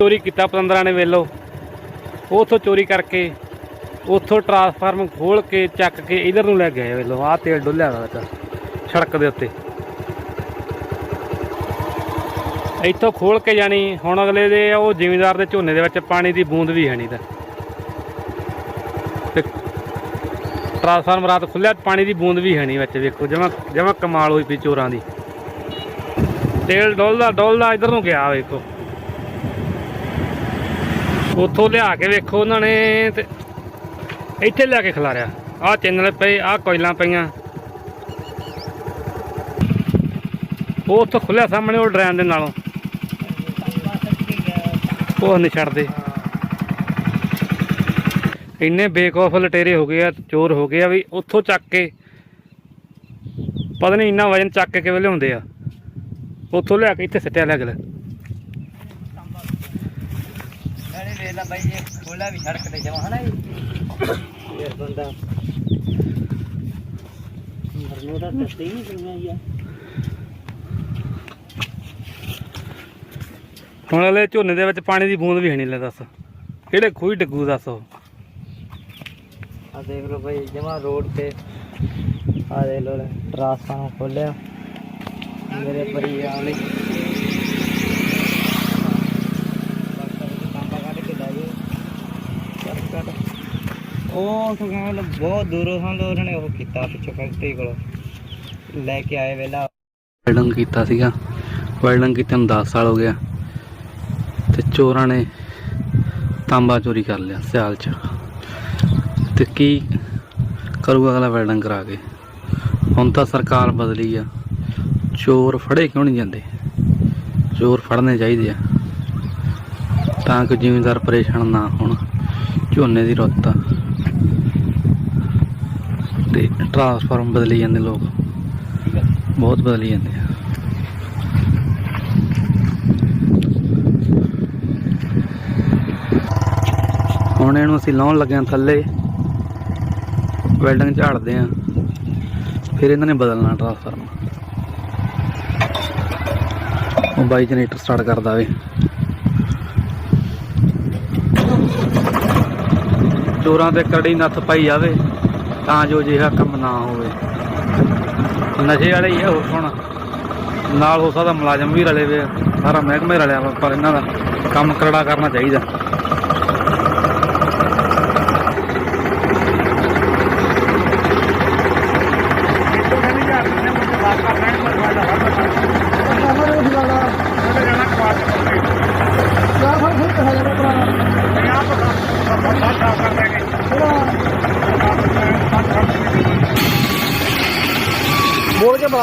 ਚੋਰੀ ਕੀਤਾ ਪਤੰਦਰਾਂ ਨੇ ਵੇਲੋ ਉਥੋਂ ਚੋਰੀ ਕਰਕੇ, ਉਥੋਂ ਟਰਾਂਸਫਾਰਮ ਖੋਲ ਕੇ, ਚੱਕ ਕੇ ਇਧਰ ਨੂੰ ਲੈ ਗਏ ਵੇਲੋ ਆਹ ਤੇਲ ਡੁੱਲਿਆ ਵਾ ਵਿੱਚ ਸੜਕ ਦੇ ਉੱਤੇ। ਇੱਥੋਂ ਖੋਲ ਕੇ ਜਾਣੀ, ਹੁਣ ਅਗਲੇ ਦੇ ਉਹ ਜ਼ਿਮੀਂਦਾਰ ਦੇ ਝੋਨੇ ਦੇ ਵਿੱਚ ਪਾਣੀ ਦੀ ਬੂੰਦ ਵੀ ਹੈ ਨਹੀਂ ਤਾਂ। ਟਰਾਂਸਫਾਰਮ ਰਾਤ ਖੁੱਲਿਆ ਪਾਣੀ ਦੀ ਬੂੰਦ ਵੀ ਹੈ ਨਹੀਂ ਵਿੱਚ, ਵੇਖੋ, ਜਮਾ ਜਮਾ ਕਮਾਲ ਹੋਈ ਪਈ ਚੋਰਾਂ ਦੀ। ਤੇਲ ਡੋਲਦਾ ਡੋਲਦਾ ਇਧਰ ਨੂੰ ਗਿਆ, ਵੇਖੋ। ਉੱਥੋਂ ਲਿਆ ਕੇ ਵੇਖੋ ਉਹਨਾਂ ਨੇ ਤੇ ਇੱਥੇ ਲਿਆ ਕੇ ਖਿਲਾਰਿਆ। ਆਹ ਚੈਨਲ ਪਏ, ਆਹ ਕੋਇਲਾਂ ਪਈਆਂ। ਉਹ ਉੱਥੋਂ ਖੁੱਲਿਆ ਸਾਹਮਣੇ, ਉਹ ਡਰੈਨ ਦੇ ਨਾਲੋਂ। ਉਹ ਨਹੀਂ ਛੱਡਦੇ। ਇੰਨੇ ਬੇਕੌਫ ਲਟੇਰੇ ਹੋ ਗਏ ਆ, ਚੋਰ ਹੋ ਗਏ ਆ ਵੀ ਉੱਥੋਂ ਚੱਕ ਕੇ, ਪਤਾ ਨਹੀਂ ਇੰਨਾ ਵਜਨ ਚੱਕ ਕੇ ਕਿਵੇਂ ਲਿਆਉਂਦੇ ਆ। ਉੱਥੋਂ ਲਿਆ ਕੇ ਇੱਥੇ ਸਿੱਟਿਆ ਲੈ ਗਲੇ ਵੇਲਾ ਬਾਈ ਜੇ ਖੋਲਾ ਵੀ ਸੜਕ ਤੇ ਜਮਾ ਹਨਾ ਜੀ? ਇਹ ਬੰਦਾ। ਮਰਨੋਂ ਦਾ ਦੱਸਦੇ ਹੀ ਨਹੀਂ ਸੁਣਿਆ ਯਾਰ ਹੁਣ ਅਗਲੇ ਝੋਨੇ ਦੇ ਵਿੱਚ ਪਾਣੀ ਦੀ ਬੂੰਦ ਵੀ ਹੈ ਨਹੀਂ ਲੈ ਦੱਸ। ਕਿਹੜੇ ਖੂਹ ਡਿੱਗੂ ਦੱਸ। ਉਹ ਆ ਦੇਖ ਲਓ ਬਾਈ ਜਮਾ ਰੋਡ ਤੇ ਆ ਦੇਖ ਲਓ ਟਰਾਂਸਫਾਰਮ ਖੋਲਿਆ ਮੇਰੇ ਪਰੀ ਆਲੇ ਉਹ ਤੋਂ ਬਹੁਤ ਦੂਰੋਂ ਸਾਨੂੰ ਉਹਨਾਂ ਨੇ ਉਹ ਕੀਤਾ ਪਿੱਛੋਂ ਫੈਕਟਰੀ ਕੋਲ। ਲੈ ਕੇ ਆਏ ਵੇਲਾ ਵੈਲਡਿੰਗ ਕੀਤਾ ਸੀਗਾ। ਵੈਲਡਿੰਗ ਕੀਤੇ ਨੂੰ 10 ਸਾਲ ਹੋ ਗਿਆ। ਤੇ ਚੋਰਾਂ ਨੇ ਤਾਂਬਾ ਚੋਰੀ ਕਰ ਲਿਆ ਸਿਆਲ ਚ। ਤੇ ਕੀ ਕਰੂਗਾ ਅਗਲਾ ਵੈਲਡਿੰਗ ਕਰਾ ਕੇ? ਹੁਣ ਤਾਂ ਸਰਕਾਰ ਬਦਲੀ ਆ। ਚੋਰ ਫੜੇ ਕਿਉਂ ਨਹੀਂ ਜਾਂਦੇ? ਚੋਰ ਫੜਨੇ ਚਾਹੀਦੇ ਆ। ਤਾਂ ਕਿ ਜ਼ਿਮੀਂਦਾਰ ਪਰੇਸ਼ਾਨ ਨਾ ਹੋਣ। ਝੋਨੇ ਦੀ ਰੁੱਤ ਆ। ਟਰਾਂਸਫਾਰਮ ਬਦਲੀ ਜਾਂਦੇ ਲੋਕ। ਬਹੁਤ ਬਦਲੀ ਜਾਂਦੇ ਆ। ਹੁਣ ਇਹਨੂੰ ਅਸੀਂ ਲਾਉਣ ਲੱਗੇ ਹਾਂ ਥੱਲੇ। ਵੈਲਡਿੰਗ ਝਾੜਦੇ ਆ ਫਿਰ ਇਹਨਾਂ ਨੇ ਬਦਲਣਾ ਟਰਾਂਸਫਾਰਮ। ਉਹ ਬਾਈ ਜਨਰੇਟਰ ਸਟਾਰਟ ਕਰਦਾ ਵੇ ਚੋਰਾਂ ਤੇ ਕੜੀ ਨੱਥ ਪਾਈ ਜਾਵੇ। ਤਾਂ ਜੋ ਜਿਹਾ ਕੰਮ ਨਾ ਹੋਵੇ। ਨਸ਼ੇ ਵਾਲੇ ਹੀ ਆ ਹੋਰ ਹੁਣ। ਨਾਲ ਹੋ ਸਕਦਾ ਮੁਲਾਜ਼ਮ ਵੀ ਰਲੇ ਵੇ ਸਾਰਾ ਮਹਿਕਮੇ ਰਲਿਆ ਵਾ, ਪਰ ਇਹਨਾਂ ਦਾ ਕੰਮ ਕਰੜਾ ਕਰਨਾ ਚਾਹੀਦਾ।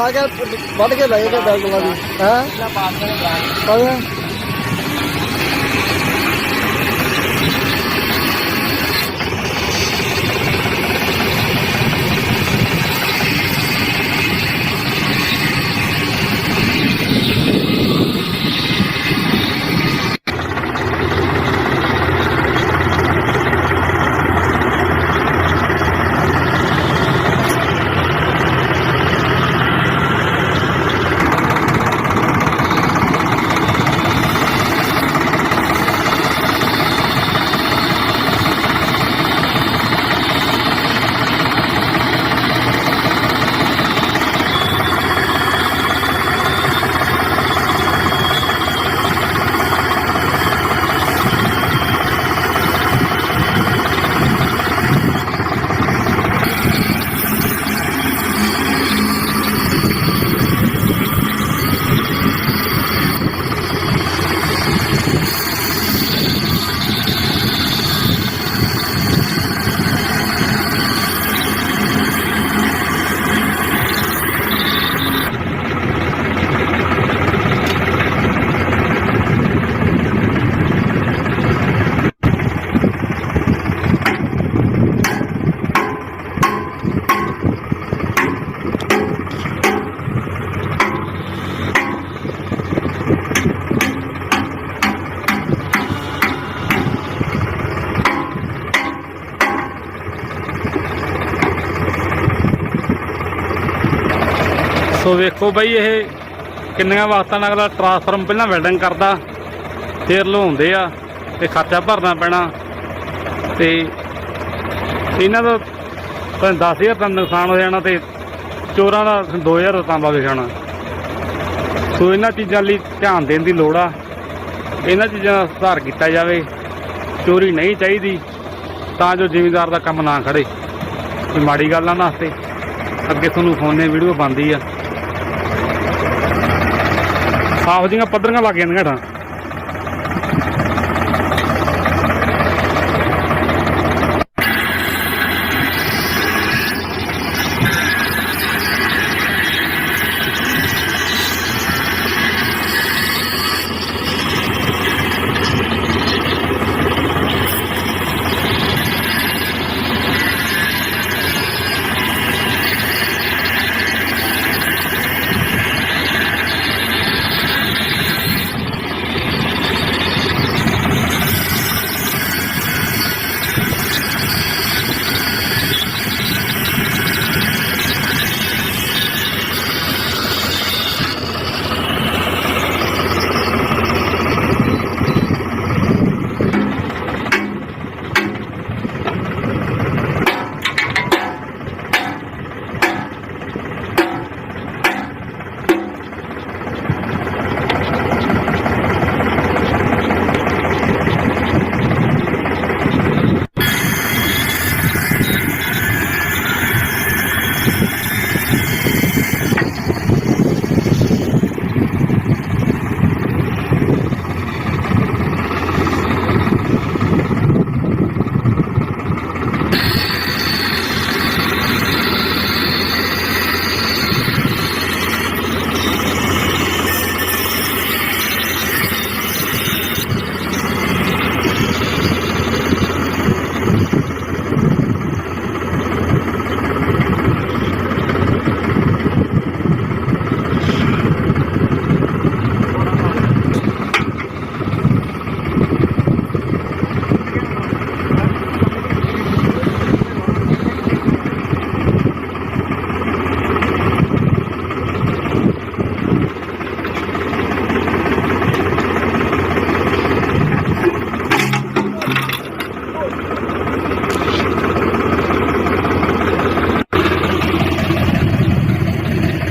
ਬੋਲ ਕੇ ਬਣਾ ਕੇ ਕੇ ਲਾਏ ਤੇ ਬੈਲ ਦੀ ਹੈ? ਕਦੋਂ ਸੋ ਵੇਖੋ ਬਾਈ ਇਹ ਕਿੰਨੀਆਂ ਵਕਤਾਂ ਨਾਲ ਅਗਲਾ ਟਰਾਂਸਫਾਰਮ ਪਹਿਲਾਂ ਵੈਲਡਿੰਗ ਕਰਦਾ, ਫਿਰ ਲਵਾਉਂਦੇ ਆ ਤੇ ਖਰਚਾ ਭਰਨਾ ਪੈਣਾ। ਤੇ ਇਹਨਾਂ ਦਾ ਤਾਂ 10000 ਦਾ ਨੁਕਸਾਨ ਹੋ ਜਾਣਾ ਤੇ ਚੋਰਾਂ ਦਾ 2000 ਦਾ ਤਾਂਬਾ ਵਿਖਾਣਾ ਸੋ ਇਹਨਾਂ ਚੀਜ਼ਾਂ ਲਈ ਧਿਆਨ ਦੇਣ ਦੀ ਲੋੜ ਆ। ਇਹਨਾਂ ਚੀਜ਼ਾਂ ਦਾ ਸੁਧਾਰ ਕੀਤਾ ਜਾਵੇ। ਚੋਰੀ ਨਹੀਂ ਚਾਹੀਦੀ, ਤਾਂ ਜੋ ਜ਼ਿਮੀਂਦਾਰ ਦਾ ਕੰਮ ਨਾ ਖੜੇ। ਕੋਈ ਮਾੜੀ ਗੱਲ ਆ ਨਾ ਵਾਸਤੇ ਅੱਗੇ ਤੁਹਾਨੂੰ ਫੋਨ ਨੇ ਵੀਡੀਓ ਬੰਦੀ ਆ। ਸਾਫ਼ ਜੀਆਂ ਪੱਧਰੀਆਂ ਲੱਗ ਜਾਂਦੀਆਂ ਠਾਂ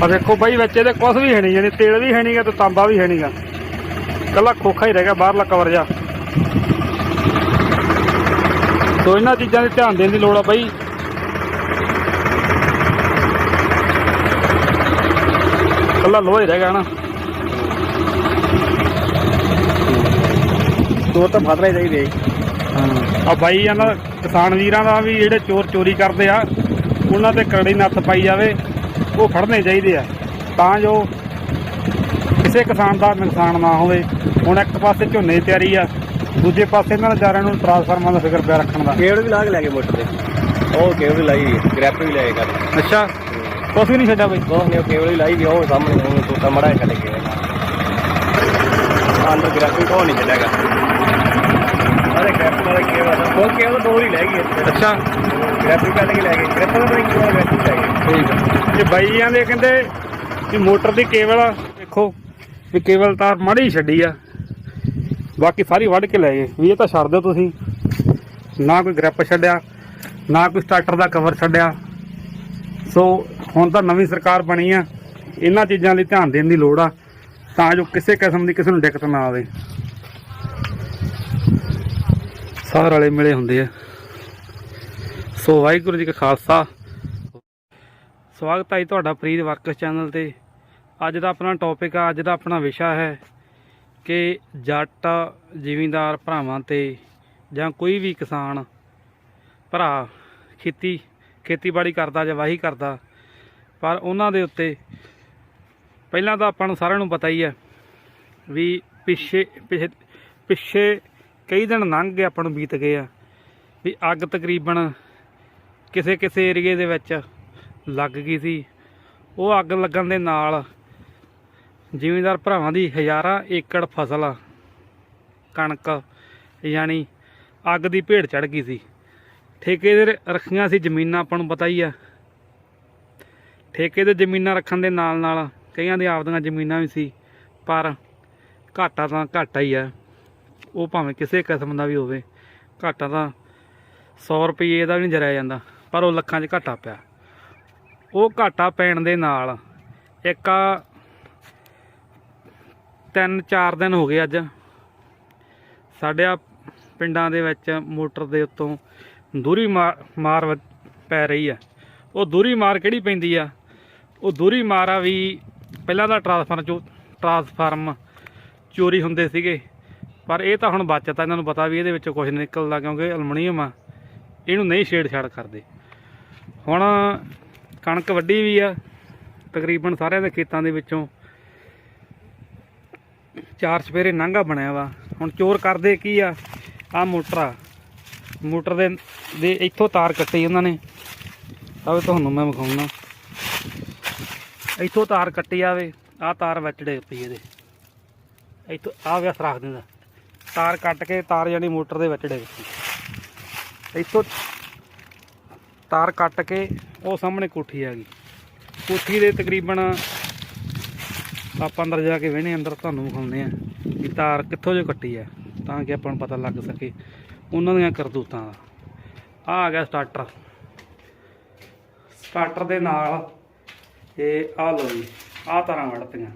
ਆ ਦੇਖੋ ਬਾਈ ਵਿੱਚ ਇਹਦੇ ਕੁਝ ਵੀ ਹੈ ਨਹੀਂ ਯਾਨੀ ਤੇਲ ਵੀ ਹੈ ਨਹੀਂਗਾ ਤੇ ਤਾਂਬਾ ਵੀ ਹੈ ਨਹੀਂਗਾ ਕੱਲਾ ਖੋਖਾ ਹੀ ਰਹਿ ਗਿਆ ਬਾਹਰਲਾ ਕਵਰ ਜਾ ਸੋ ਇਹਨਾਂ ਚੀਜ਼ਾਂ ਤੇ ਧਿਆਨ ਦੇਣ ਦੀ ਲੋੜ ਆ ਬਾਈ। ਕੱਲਾ ਲੋਹਾ ਹੀ ਰਹਿ ਗਿਆ ਨਾ। ਦੋ ਤਾਂ ਫਤਰਾ ਹੀ ਚਾਹੀਦੇ ਆ ਬਾਈ ਇਹਨਾਂ ਕਿਸਾਨ ਵੀਰਾਂ ਦਾ ਵੀ ਜਿਹੜੇ ਚੋਰ ਚੋਰੀ ਕਰਦੇ ਆ ਉਹਨਾਂ ਤੇ ਕਰੜੀ ਨੱਥ ਪਾਈ ਜਾਵੇ। ਉਹ ਫੜਨੇ ਚਾਹੀਦੇ ਆ। ਤਾਂ ਜੋ ਕਿਸੇ ਕਿਸਾਨ ਦਾ ਨੁਕਸਾਨ ਨਾ ਹੋਵੇ। ਹੁਣ ਇੱਕ ਪਾਸੇ ਝੋਨੇ ਦੀ ਤਿਆਰੀ ਆ ਦੂਜੇ ਪਾਸੇ ਇਹਨਾਂ ਵਿਚਾਰਿਆਂ ਨੂੰ ਟਰਾਂਸਫਾਰਮਰ ਦਾ ਫਿਕਰ ਪਿਆ ਰੱਖਣ ਦਾ। ਕੇਬਲ ਵੀ ਲਾ ਕੇ ਲੈ ਗਏ ਮੋਟਰ ਤੇ। ਉਹ ਕੇਬਲ ਵੀ ਲਾਈ ਗ੍ਰੈਪ ਵੀ ਲਾਏ ਕਰ। ਅੱਛਾ ਕੁਛ ਵੀ ਨਹੀਂ ਛੱਡਿਆ ਬਾਈ ਉਹ ਨੇ ਕੇਬਲ ਵੀ ਲਾਈ ਵੀ ਉਹ ਸਾਹਮਣੇ ਉਹ ਤੋਤਾ ਮੜਾ ਛੱਡ ਕੇ ਅੰਦਰ ਗ੍ਰੈਪ ਵੀ ਕੋਈ ਨਹੀਂ ਛੱਡਿਆਗਾ ਅਰੇ ਗ੍ਰੈਪ ਵਾਲੇ ਕੇਬਲ ਉਹ ਕੇਬਲ ਦੋ ਹੀ ਲੈ ਗਏ ਅੱਛਾ। ਗ੍ਰੈਪ ਵੀ ਕੱਢ ਕੇ ਲੈ ਗਏ। ਗ੍ਰੈਪ ਦਾ ਤਾਂ ਲੈ ਗਏ। ਠੀਕ ਆ। ਬਾਈ ਜਾਂਦੇ ਕਹਿੰਦੇ ਵੀ ਮੋਟਰ ਦੀ ਕੇਬਲ ਆ, ਦੇਖੋ ਵੀ ਕੇਬਲ ਤਾਰ ਮਾੜੀ ਛੱਡੀ ਆ। ਬਾਕੀ ਸਾਰੀ ਵੱਢ ਕੇ ਲੈ ਗਏ। ਵੀ ਇਹ ਤਾਂ ਛੱਡ ਦਿਓ ਤੁਸੀਂ। ਨਾ ਕੋਈ ਗ੍ਰਿਪ ਛੱਡਿਆ ਨਾ ਕੋਈ ਸਟਾਰਟਰ ਦਾ ਕਵਰ ਛੱਡਿਆ। ਸੋ ਹੁਣ ਤਾਂ ਨਵੀਂ ਸਰਕਾਰ ਬਣੀ ਆ। ਇਹਨਾਂ ਚੀਜ਼ਾਂ ਲਈ ਧਿਆਨ ਦੇਣ ਦੀ ਲੋੜ ਆ। ਤਾਂ ਜੋ ਕਿਸੇ ਕਿਸਮ ਦੀ ਕਿਸੇ ਨੂੰ ਦਿੱਕਤ ਨਾ ਆਵੇ। ਸਾਰ ਵਾਲੇ ਮਿਲੇ ਹੁੰਦੇ ਆ। ਸੋ ਵਾਹਿਗੁਰੂ ਜੀ ਕਾ ਖਾਲਸਾ। ਸਵਾਗਤ ਹੈ ਜੀ ਤੁਹਾਡਾ ਪ੍ਰੀਤ ਵਰਕਸ ਚੈਨਲ ਤੇ। ਅੱਜ ਦਾ ਆਪਣਾ ਟੌਪਿਕ ਆ, ਅੱਜ ਦਾ ਆਪਣਾ ਵਿਸ਼ਾ ਹੈ ਕਿ ਜੱਟ ਜ਼ਿਮੀਂਦਾਰ ਭਰਾਵਾਂ ਤੇ ਜਾਂ ਕੋਈ ਵੀ ਕਿਸਾਨ ਭਰਾ ਖੇਤੀ, ਖੇਤੀਬਾੜੀ ਕਰਦਾ ਜਾਂ ਵਾਹੀ ਕਰਦਾ, ਪਰ ਉਹਨਾਂ ਦੇ ਉੱਤੇ ਪਹਿਲਾਂ ਤਾਂ ਆਪਾਂ ਨੂੰ ਸਾਰਿਆਂ ਨੂੰ ਪਤਾ ਹੀ ਹੈ ਵੀ ਪਿੱਛੇ, ਪਿਛ- ਪਿੱਛੇ ਕਈ ਦਿਨ ਲੰਘ ਗਏ ਆਪਾਂ ਨੂੰ ਬੀਤ ਗਏ ਆ, ਵੀ ਅੱਗ ਤਕਰੀਬਨ ਕਿਸੇ ਕਿਸੇ ਏਰੀਏ ਦੇ ਵਿੱਚ ਲੱਗ ਗਈ ਸੀ। ਉਹ ਅੱਗ ਲੱਗਣ ਦੇ ਨਾਲ ਜ਼ਿਮੀਂਦਾਰ ਭਰਾਵਾਂ ਦੀ ਹਜ਼ਾਰਾਂ ਏਕੜ ਫਸਲ, ਕਣਕ ਯਾਨੀ ਅੱਗ ਦੀ ਭੇਟ ਚੜ ਗਈ ਸੀ। ਠੇਕੇ ਦੇ ਰੱਖੀਆਂ ਸੀ ਜ਼ਮੀਨਾਂ ਆਪਾਂ ਨੂੰ ਪਤਾ ਹੀ ਆ। ਠੇਕੇ ਦੇ ਜ਼ਮੀਨਾਂ ਰੱਖਣ ਦੇ ਨਾਲ ਨਾਲ ਕਈਆਂ ਦੇ ਆਪਦੀਆਂ ਜ਼ਮੀਨਾਂ ਵੀ ਸੀ, ਪਰ ਘਾਟਾ ਤਾਂ ਘਾਟਾ ਹੀ ਆ। ਉਹ ਭਾਵੇਂ ਕਿਸੇ ਕਿਸਮ ਦਾ ਵੀ ਹੋਵੇ, ਘਾਟਾ ਤਾਂ 100 ਰੁਪਏ ਦਾ ਵੀ ਨਹੀਂ ਜਰਿਆ ਜਾਂਦਾ, ਪਰ ਉਹ ਲੱਖਾਂ 'ਚ ਘਾਟਾ ਪਿਆ। ਉਹ ਘਾਟਾ ਪੈਣ ਦੇ ਨਾਲ ਇੱਕ ਆ ਤਿੰਨ ਚਾਰ ਦਿਨ ਹੋ ਗਏ ਅੱਜ। ਸਾਡੇ ਆ ਪਿੰਡਾਂ ਦੇ ਵਿੱਚ ਮੋਟਰ ਦੇ ਉੱਤੋਂ ਦੂਰੀ ਮਾਰ ਮਾਰ ਵ- ਪੈ ਰਹੀ ਆ। ਉਹ ਦੂਰੀ ਮਾਰ ਕਿਹੜੀ ਪੈਂਦੀ ਆ? ਉਹ ਦੂਰੀ ਮਾਰ ਆ ਵੀ ਪਹਿਲਾਂ ਤਾਂ ਟਰਾਂਸਫਾਰਮ ਚੋ, ਟਰਾਂਸਫਾਰਮ ਚੋਰੀ ਹੁੰਦੇ ਸੀਗੇ। ਪਰ ਇਹ ਤਾਂ ਹੁਣ ਬਚਤ ਆ ਇਹਨਾਂ ਨੂੰ ਪਤਾ ਵੀ ਇਹਦੇ ਵਿੱਚੋਂ ਕੁਝ ਨਿਕਲਦਾ ਕਿਉਂਕਿ ਅਲਮੀਨੀਅਮ ਆ, ਇਹਨੂੰ ਨਹੀਂ ਛੇੜਛਾੜ ਕਰਦੇ। ਹੁਣ ਕਣਕ ਵੱਡੀ ਵੀ ਆ, ਤਕਰੀਬਨ ਸਾਰਿਆਂ ਦੇ ਖੇਤਾਂ ਦੇ ਵਿੱਚੋਂ ਚਾਰ ਸਪੇਰੇ ਨਾਂਗਾ ਬਣਿਆ ਵਾ। ਹੁਣ ਚੋਰ ਕਰਦੇ ਕੀ ਆ? ਆ ਮੋਟਰ ਆ। ਮੋਟਰ ਦੇ ਦੇ ਇੱਥੋਂ ਤਾਰ ਕੱਟੀ ਉਹਨਾਂ ਨੇ। ਆਵੇ ਤੁਹਾਨੂੰ ਮੈਂ ਵਿਖਾਉਣਾ। ਇੱਥੋਂ ਤਾਰ ਕੱਟੀ ਆਵੇ ਆ ਤਾਰ ਵਿੱਚ ਡਿੱਗ ਪਈ ਇਹਦੇ। ਇੱਥੋਂ ਆ ਵਿਆਸ ਰੱਖ ਦਿੰਦਾ। ਤਾਰ ਕੱਟ ਕੇ ਤਾਰ ਯਾਨੀ ਮੋਟਰ ਦੇ ਵਿੱਚ ਡਿੱਗ ਪਈ। ਇੱਥੋਂ ਤਾਰ ਕੱਟ ਕੇ ਉਹ ਸਾਹਮਣੇ ਕੋਠੀ ਆ ਗਈ। ਕੋਠੀ ਦੇ ਤਕਰੀਬਨ ਆਪਾਂ ਅੰਦਰ ਜਾ ਕੇ ਵੇਹਣੇ ਅੰਦਰ ਤੁਹਾਨੂੰ ਵਿਖਾਉਂਦੇ ਆ ਕਿ ਤਾਰ ਕਿੱਥੋਂ ਜੋ ਕੱਟੀ ਆ, ਤਾਂ ਕਿ ਆਪਾਂ ਨੂੰ ਪਤਾ ਲੱਗ ਸਕੇ ਉਹਨਾਂ ਦੀਆਂ ਕਰਤੂਤਾਂ ਦਾ। ਆ ਆ ਗਿਆ ਸਟਾਰਟਰ ਸਟਾਰਟਰ ਦੇ ਨਾਲ ਇਹ ਆ ਲੋ ਜੀ ਆ ਤਾਰਾਂ ਵੜਤੀਆਂ।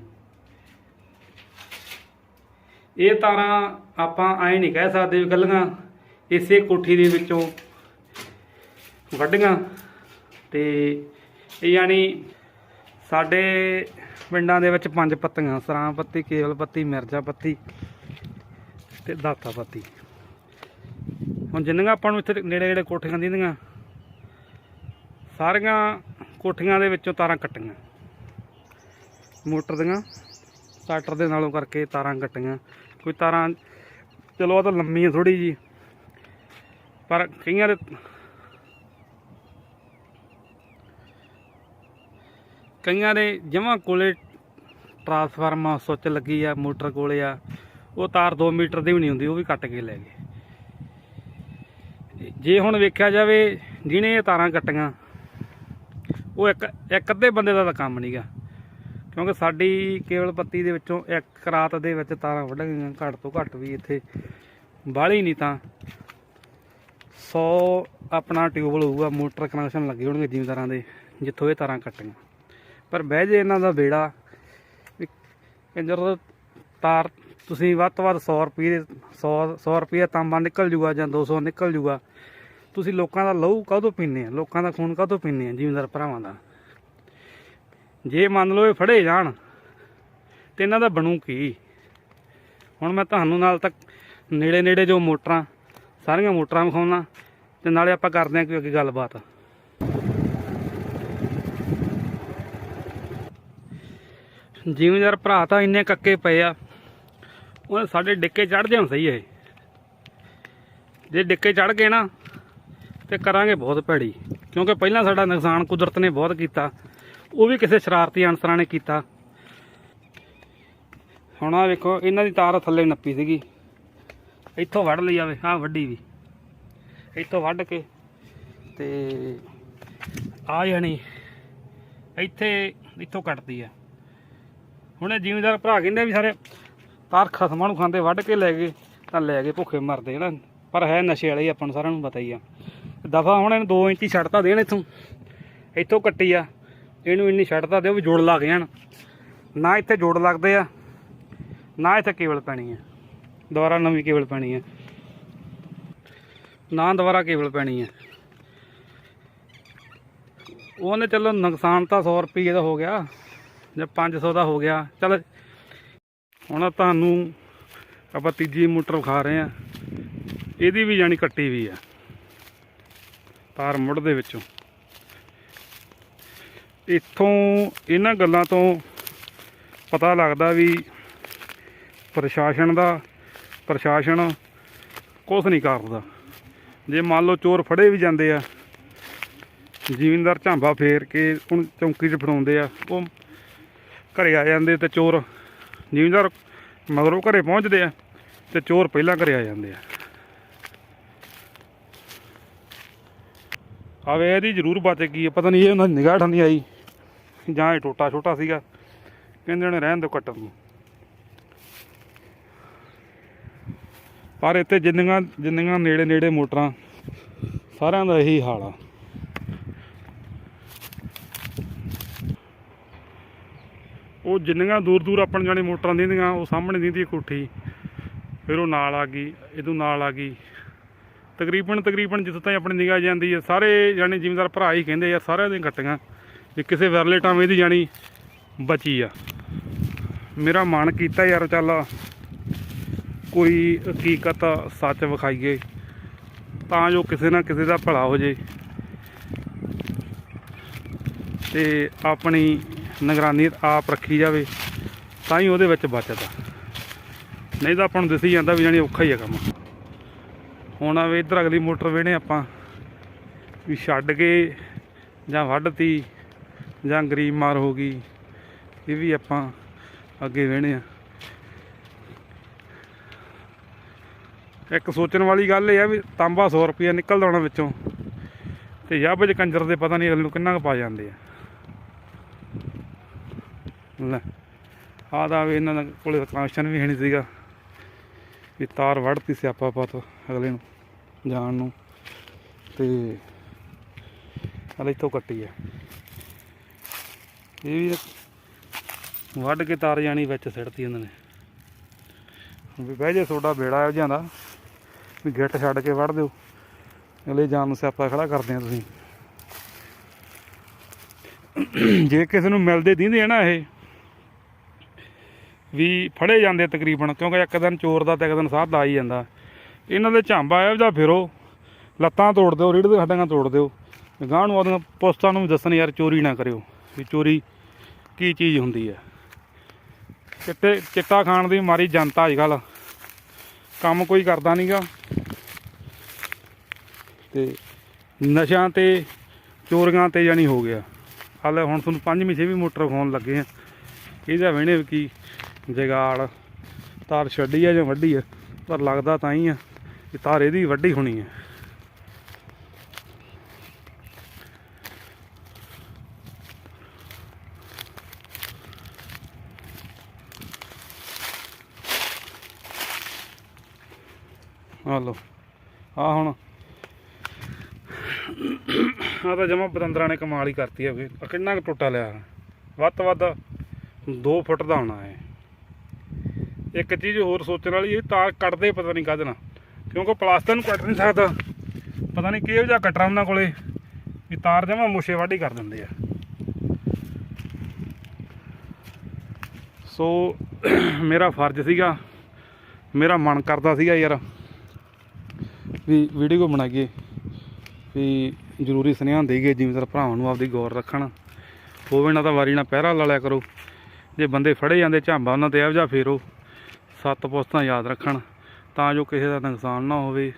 ਇਹ ਤਾਰਾਂ ਆਪਾਂ ਐ ਨਹੀਂ ਕਹਿ ਸਕਦੇ ਵੀ ਗੱਲਾਂ ਇਸੇ ਕੋਠੀ ਦੇ ਵਿੱਚੋਂ ਵੱਡੀਆਂ ਤੇ ਇਹ ਯਾਨੀ ਸਾਡੇ ਪਿੰਡਾਂ ਦੇ ਵਿੱਚ ਪੰਜ ਪੱਤੀਆਂ, ਸਰਾਂ ਪੱਤੀ, ਕੇਵਲ ਪੱਤੀ ਮਿਰਜ਼ਾ ਪੱਤੀ ਤੇ ਦਾਤਾ ਪੱਤੀ। ਹੁਣ ਜਿੰਨੀਆਂ ਆਪਾਂ ਨੂੰ ਇੱਥੇ ਨੇੜੇ ਨੇੜੇ ਕੋਠੀਆਂ ਦਿੰਦੀਆਂ, ਸਾਰੀਆਂ ਕੋਠੀਆਂ ਦੇ ਵਿੱਚੋਂ ਤਾਰਾਂ ਕੱਟੀਆਂ। ਮੋਟਰ ਦੀਆਂ, ਸਟਾਰਟਰ ਦੇ ਨਾਲੋਂ ਕਰਕੇ ਤਾਰਾਂ ਕੱਟੀਆਂ। ਕੋਈ ਤਾਰਾਂ, ਚਲੋ ਉਹ ਤਾਂ ਲੰਮੀ ਹੈ ਥੋੜੀ ਜੀ ਪਰ ਕਈਆਂ ਦੇ ਕਈਆਂ ਦੇ ਜਮਾਂ ਕੋਲੇ ਟਰਾਂਸਫਾਰਮਰ ਸੁੱਚ ਲੱਗੀ ਆ, ਮੋਟਰ ਕੋਲੇ ਆ, ਉਹ ਤਾਰ 2 ਮੀਟਰ ਦੀ ਵੀ ਨਹੀਂ ਹੁੰਦੀ, ਉਹ ਵੀ ਕੱਟ ਕੇ ਲੈ ਗਏ। ਜੇ ਹੁਣ ਵੇਖਿਆ ਜਾਵੇ, ਜਿਹਨੇ ਇਹ ਤਾਰਾਂ ਕੱਟੀਆਂ, ਉਹ ਇੱਕ ਇੱਕ ਅੱਧੇ ਬੰਦੇ ਦਾ ਤਾਂ ਕੰਮ ਨਹੀਂਗਾ ਕਿਉਂਕਿ ਸਾਡੀ ਕੇਬਲ ਪੱਤੀ ਦੇ ਵਿੱਚੋਂ ਇੱਕ ਰਾਤ ਦੇ ਵਿੱਚ ਤਾਰਾਂ ਵੱਢ ਗਈਆਂ ਘੱਟ ਤੋਂ ਘੱਟ ਵੀ ਇੱਥੇ ਬਾਹਲੀ ਨਹੀਂ ਤਾਂ 100 ਆਪਣਾ ਟਿਊਬਲ ਹੋਊਗਾ ਮੋਟਰ ਕਨੈਕਸ਼ਨ ਲੱਗੇ ਹੋਣਗੇ ਜ਼ਿਮੀਂਦਾਰਾਂ ਦੇ, ਜਿੱਥੋਂ ਇਹ ਤਾਰਾਂ ਕੱਟੀਆਂ ਪਰ ਬਹਿ ਜੇ ਇਹਨਾਂ ਦਾ ਬੇੜਾ ਵੀ ਤਾਰ, ਤੁਸੀਂ ਵੱਧ ਤੋਂ ਵੱਧ 100 ਰੁਪਏ ਦੇ 100 100 ਰੁਪਏ ਤਾਂਬਾ ਨਿਕਲ ਜੂਗਾ ਜਾਂ 200 ਨਿਕਲ ਜੂਗਾ, ਤੁਸੀਂ ਲੋਕਾਂ ਦਾ ਲਹੂ ਕਾਹਤੋਂ ਪੀਂਦੇ ਆ? ਲੋਕਾਂ ਦਾ ਖੂਨ ਕਾਹਦੋਂ ਪੀਂਦੇ ਆ ਜ਼ਿਮੀਂਦਾਰ ਭਰਾਵਾਂ ਦਾ? ਜੇ ਮੰਨ ਲਓ ਇਹ ਫੜੇ ਜਾਣ, ਤੇ ਇਹਨਾਂ ਦਾ ਬਣੂ ਕੀ? ਹੁਣ ਮੈਂ ਤੁਹਾਨੂੰ ਨਾਲ ਤੱਕ ਨੇੜੇ ਨੇੜੇ ਜੋ ਮੋਟਰਾਂ, ਸਾਰੀਆਂ ਮੋਟਰਾਂ ਵਿਖਾਉਣਾ, ਤੇ ਨਾਲੇ ਆਪਾਂ ਕਰਦੇ ਹਾਂ ਕੋਈ ਅੱਗੇ ਗੱਲਬਾਤ। ਜ਼ਿਮੀਂਦਾਰ ਭਰਾ ਤਾਂ ਇੰਨੇ ਕੱਕੇ ਪਏ ਆ, ਉਹ ਸਾਡੇ ਡਿੱਕੇ ਚੜ ਜਾਣ ਸਹੀ ਹੈ ਜੇ ਡਿੱਕੇ ਚੜ ਗਏ ਨਾ, ਤੇ ਕਰਾਂਗੇ ਬਹੁਤ ਭੈੜੀ, ਕਿਉਂਕਿ ਪਹਿਲਾਂ ਸਾਡਾ ਨੁਕਸਾਨ ਕੁਦਰਤ ਨੇ ਬਹੁਤ ਕੀਤਾ। ਉਹ ਵੀ ਕਿਸੇ ਸ਼ਰਾਰਤੀ ਅਨਸਰਾਂ ਨੇ ਕੀਤਾ। ਹੁਣ ਆ ਵੇਖੋ, ਇਹਨਾਂ ਦੀ ਤਾਰ ਥੱਲੇ ਨੱਪੀ ਸੀਗੀ। ਇੱਥੋਂ ਵੱਢ ਲਈ ਜਾਵੇ, ਆਹ ਵੱਡੀ ਵੀ। ਇੱਥੋਂ ਵੱਢ ਕੇ ਤੇ ਆ ਜਾਣੀ, ਇੱਥੇ ਇੱਥੋਂ ਕੱਟਦੀ ਆ। ਹੁਣ ਇਹ ਜ਼ਿਮੀਂਦਾਰ ਭਰਾ ਕਹਿੰਦੇ ਵੀ ਸਾਰੇ ਤਾਰ ਖਸਮਾਂ ਨੂੰ ਖਾਂਦੇ, ਵੱਢ ਕੇ ਲੈ ਗਏ, ਤਾਂ ਲੈ ਗਏ ਭੁੱਖੇ ਮਰਦੇ ਹਨਾ। ਪਰ ਹੈ ਨਸ਼ੇ ਵਾਲੇ ਹੀ, ਆਪਾਂ ਨੂੰ ਸਾਰਿਆਂ ਨੂੰ ਪਤਾ ਹੀ ਆ। ਦਫਾ ਹੁਣ ਇਹਨੂੰ 2 ਇੰਚੀ ਛੱਡਤਾ ਦੇਣ ਇੱਥੋਂ। ਇੱਥੋਂ ਕੱਟੀ ਆ। ਇਹਨੂੰ ਇੰਨੀ ਛੱਡਤਾ ਦਿਓ ਵੀ ਜੋੜ ਲੱਗ ਜਾਣ। ਨਾ ਇੱਥੇ ਜੋੜ ਲੱਗਦੇ ਆ, ਨਾ ਇੱਥੇ ਕੇਬਲ ਪੈਣੀ ਹੈ ਦੁਬਾਰਾ ਨਵੀਂ ਕੇਬਲ ਪੈਣੀ ਹੈ ਨਾ ਦੁਬਾਰਾ ਕੇਬਲ ਪੈਣੀ ਹੈ ਉਹਨੇ ਚਲੋ ਨੁਕਸਾਨ ਤਾਂ 100 ਰੁਪਏ ਦਾ ਹੋ ਗਿਆ, ਜਾਂ 500 ਦਾ ਹੋ ਗਿਆ। ਚਲ ਹੁਣ ਤੁਹਾਨੂੰ ਆਪਾਂ ਤੀਜੀ ਮੋਟਰ ਵਿਖਾ ਰਹੇ ਆ। ਇਹਦੀ ਵੀ ਜਾਨੀ ਕੱਟੀ ਵੀ ਆ, ਤਾਰ ਮੁੜ ਦੇ ਵਿੱਚੋਂ। ਇੱਥੋਂ ਇਹਨਾਂ ਗੱਲਾਂ ਤੋਂ ਪਤਾ ਲੱਗਦਾ ਵੀ ਪ੍ਰਸ਼ਾਸਨ ਦਾ, ਪ੍ਰਸ਼ਾਸਨ ਕੁਝ ਨਹੀਂ ਕਰਦਾ। ਜੇ ਮੰਨ ਲਓ ਚੋਰ ਫੜੇ ਵੀ ਜਾਂਦੇ ਆ, ਜ਼ਿਮੀਂਦਾਰ ਝਾਂਬਾ ਫੇਰ ਕੇ ਉਹਨੂੰ ਚੌਂਕੀ 'ਚ ਫੜਾਉਂਦੇ ਆ, ਉਹ ਘਰੇ ਆ ਜਾਂਦੇ ਤੇ ਚੋਰ ਜ਼ਿਮੀਂਦਾਰ ਮਗਰੋਂ ਘਰੇ ਪਹੁੰਚਦੇ ਆ ਤੇ ਚੋਰ ਪਹਿਲਾਂ ਘਰੇ ਆ ਜਾਂਦੇ ਆ। ਆਵੇ ਇਹਦੀ ਜ਼ਰੂਰ ਬਚ ਗਈ ਪਤਾ ਨਹੀਂ ਇਹ ਉਹਨਾਂ ਦੀ ਨਿਗਾਹ ਠੰਦੀ ਆਈ। ਜਾਂ ਇਹ ਟੋਟਾ ਛੋਟਾ ਸੀਗਾ, ਕਹਿੰਦੇ ਉਹਨੇ ਰਹਿਣ ਦਿਓ ਕੱਟਣ ਨੂੰ ਪਰ ਇੱਥੇ ਜਿੰਨੀਆਂ ਜਿੰਨੀਆਂ ਨੇੜੇ ਨੇੜੇ ਮੋਟਰਾਂ, ਸਾਰਿਆਂ ਦਾ ਇਹੀ ਹਾਲ ਆ। ਉਹ ਜਿੰਨੀਆਂ ਦੂਰ ਦੂਰ ਆਪਣ ਜਾਣੀ ਮੋਟਰਾਂ ਦਿੰਦੀਆਂ, ਉਹ ਸਾਹਮਣੇ ਦਿੰਦੀ ਕੋਠੀ, ਫਿਰ ਉਹ ਨਾਲ ਆ ਗਈ, ਇਹਦੋਂ ਨਾਲ ਆ ਗਈ। ਤਕਰੀਬਨ ਤਕਰੀਬਨ ਜਿੱਥੇ ਤਾਈਂ ਆਪਣੀ ਨਿਗਾਹ ਜਾਂਦੀ ਹੈ ਸਾਰੇ ਜਾਣੀ ਜ਼ਿਮੀਂਦਾਰ ਭਰਾ ਹੀ ਕਹਿੰਦੇ ਯਾਰ ਸਾਰਿਆਂ ਦੀਆਂ ਕੱਟੀਆਂ ਵੀ ਕਿਸੇ ਵੈਰਲੇ ਟਾਵੇਂ ਦੀ ਜਾਣੀ ਬਚੀ ਆ। ਮੇਰਾ ਮਨ ਕੀਤਾ ਯਾਰ ਚੱਲ ਕੋਈ ਹਕੀਕਤ ਸੱਚ ਵਿਖਾਈਏ, ਤਾਂ ਜੋ ਕਿਸੇ ਨਾ ਕਿਸੇ ਦਾ ਭਲਾ ਹੋ ਜੇ। ਤੇ ਆਪਣੀ ਨਿਗਰਾਨੀ ਆਪ ਰੱਖੀ ਜਾਵੇ, ਤਾਂ ਹੀ ਉਹਦੇ ਵਿੱਚ ਬਚਦਾ। ਨਹੀਂ ਤਾਂ ਆਪਾਂ ਨੂੰ ਦਿਸੀ ਜਾਂਦਾ ਵੀ ਜਾਣੀ ਔਖਾ ਹੀ ਆ ਕੰਮ। ਹੁਣ ਆਵੇ ਇੱਧਰ ਅਗਲੀ ਮੋਟਰ ਵੇਣੇ ਆਪਾਂ, ਵੀ ਛੱਡ ਕੇ ਜਾਂ ਵੱਢਤੀ ਜਾਂ ਗਰੀਬ ਮਾਰ ਹੋ ਗਈ, ਇਹ ਵੀ ਆਪਾਂ ਅੱਗੇ ਵੇਣੇ ਆ। ਇੱਕ ਸੋਚਣ ਵਾਲੀ ਗੱਲ ਇਹ ਆ ਵੀ ਤਾਂਬਾ 100 ਰੁਪਏ ਨਿਕਲਦਾ ਹੋਣਾ ਵਿੱਚੋਂ, ਤੇ ਜੱਬ ਚ ਕੰਜਰ ਦੇ ਪਤਾ ਨਹੀਂ ਅਗਲੇ ਨੂੰ ਕਿੰਨਾ ਕੁ ਪਾ ਜਾਂਦੇ ਆ। ਲੈ, ਆਹ ਦਾ ਵੀ ਇਹਨਾਂ ਦਾ ਕੋਲੇ ਕਨੈਕਸ਼ਨ ਵੀ ਹੈ ਨਹੀਂ ਸੀਗਾ, ਵੀ ਤਾਰ ਵੜਤੀ ਸਿਆਪਾ ਪਤ ਅਗਲੇ ਨੂੰ, ਜਾਣ ਨੂੰ, ਤੇ ਹਲੇ ਇੱਥੋਂ ਕੱਟੀ ਆ। ਇਹ ਵੀ ਵੱਢ ਕੇ ਤਾਰ ਜਾਣੀ ਵਿੱਚ ਸਿੱਟਤੀ ਇਹਨਾਂ ਨੇ। ਵੀ ਬਹਿ ਜੇ ਤੁਹਾਡਾ ਬੇੜਾ ਇਹੋ ਜਿਹਾ ਦਾ, ਵੀ ਗਿੱਟ ਛੱਡ ਕੇ ਵੱਢ ਦਿਓ। ਅਗਲੇ ਜਾਨ ਨੂੰ ਸਿਆਪਾ ਖੜਾ ਕਰਦੇ ਆ ਤੁਸੀਂ। ਜੇ ਕਿਸੇ ਨੂੰ ਮਿਲਦੇ ਦਿੰਦੇ ਆ ਨਾ ਇਹ, ਵੀ ਫੜੇ ਜਾਂਦੇ ਤਕਰੀਬਨ, ਕਿਉਂਕਿ ਇੱਕ ਦਿਨ ਚੋਰ ਦਾ ਤੇ ਇੱਕ ਦਿਨ ਸਾਧ ਆ ਹੀ ਜਾਂਦਾ। ਇਹਨਾਂ ਦੇ ਝਾਂਬਾ ਇਹੋ ਜਿਹਾ ਫਿਰੋ, ਲੱਤਾਂ ਤੋੜ ਦਿਓ ਰੀੜ ਦੇ ਹੱਡੀਆਂ ਤੋੜ ਦਿਓ। ਗਾਂ ਨੂੰ ਉਹਦੀਆਂ ਪੋਸਤਾਂ ਨੂੰ ਵੀ ਦੱਸਣ ਯਾਰ ਚੋਰੀ ਨਾ ਕਰਿਓ। ਵੀ ਚੋਰੀ ਕੀ ਚੀਜ਼ ਹੁੰਦੀ ਹੈ। ਚਿੱਟੇ, ਚਿੱਟਾ ਖਾਣ ਦੀ ਮਾਰੀ ਜਨਤਾ ਅੱਜ ਕੱਲ੍ਹ ਕੰਮ ਕੋਈ ਕਰਦਾ ਨਹੀਂਗਾ ਤੇ ਨਸ਼ਿਆਂ ਤੇ, ਚੋਰੀਆਂ ਤੇ ਜਾਣੀ ਹੋ ਗਿਆ। ਹਾਲੇ ਹੁਣ ਤੁਹਾਨੂੰ ਪੰਜਵੀਂ, ਛੇਵੀਂ ਮੋਟਰ ਵਿਖਾਉਣ ਲੱਗੇ ਆ ਇਹਦਾ ਵੇਣੇ ਵੀ ਕੀ ਜਗਾੜ। ਤਾਰ ਛੱਡੀ ਆ ਜਾਂ ਵੱਡੀ ਆ, ਪਰ ਲੱਗਦਾ ਤਾਂ ਹੀ ਆ ਕਿ ਤਾਰ ਇਹਦੀ ਵੱਡੀ ਹੋਣੀ ਆ। ਆ ਲਓ। ਆ ਹੁਣ ਆ ਤਾਂ ਜਮਾ ਪਤੰਦਰਾਂ ਨੇ ਕਮਾਲ ਹੀ ਕਰਤੀ ਆ ਵੀ ਕਿੰਨਾ ਕੁ ਟੁੱਟਾ ਲਿਆ। ਵੱਧ ਤੋਂ ਵੱਧ 2 ਫੁੱਟ ਦਾ ਹੋਣਾ ਹੈ ਇੱਕ ਚੀਜ਼ ਹੋਰ ਸੋਚਣ ਵਾਲੀ ਇਹ ਤਾਰ ਕੱਟਦੇ ਪਤਾ ਨਹੀਂ ਕਾਹਦੇ ਨਾਲ। ਕਿਉਂਕਿ ਪਲਾਸਟਰ ਨੂੰ ਕੱਟ ਨਹੀਂ ਸਕਦਾ। ਪਤਾ ਨਹੀਂ ਕਿਹੋ ਜਿਹਾ ਕਟਰ ਉਹਨਾਂ ਕੋਲੇ। ਵੀ ਤਾਰ ਜਮਾ ਮੁਸ਼ੇ ਵਾਢੀ ਕਰ ਦਿੰਦੇ ਆ। ਸੋ ਮੇਰਾ ਫਰਜ਼ ਸੀਗਾ। ਮੇਰਾ ਮਨ ਕਰਦਾ ਸੀਗਾ ਯਾਰ। ਵੀ ਵੀਡੀਓ ਬਣਾਈਏ ਵੀ ਜ਼ਰੂਰੀ ਸੁਨੇਹਾ ਦੇਈਏ ਜ਼ਿਮੀਂਦਾਰ ਭਰਾਵਾਂ ਨੂੰ ਆਪਦੀ ਗੌਰ ਰੱਖਣ। ਹੋਵੇ ਨਾ ਤਾਂ ਵਾਰੀ ਨਾਲ ਪਹਿਰਾ ਲਾ ਲਿਆ ਕਰੋ। ਜੇ ਬੰਦੇ ਫੜੇ ਜਾਂਦੇ ਝਾਂਬਾ ਉਹਨਾਂ ਤੇ ਇਹੋ ਜਿਹਾ ਫੇਰੋ। ਸੱਤ ਪੁਸਤਾਂ ਯਾਦ ਰੱਖਣ ਤਾਂ ਜੋ ਕਿਸੇ ਦਾ ਨੁਕਸਾਨ ਨਾ ਹੋਵੇ।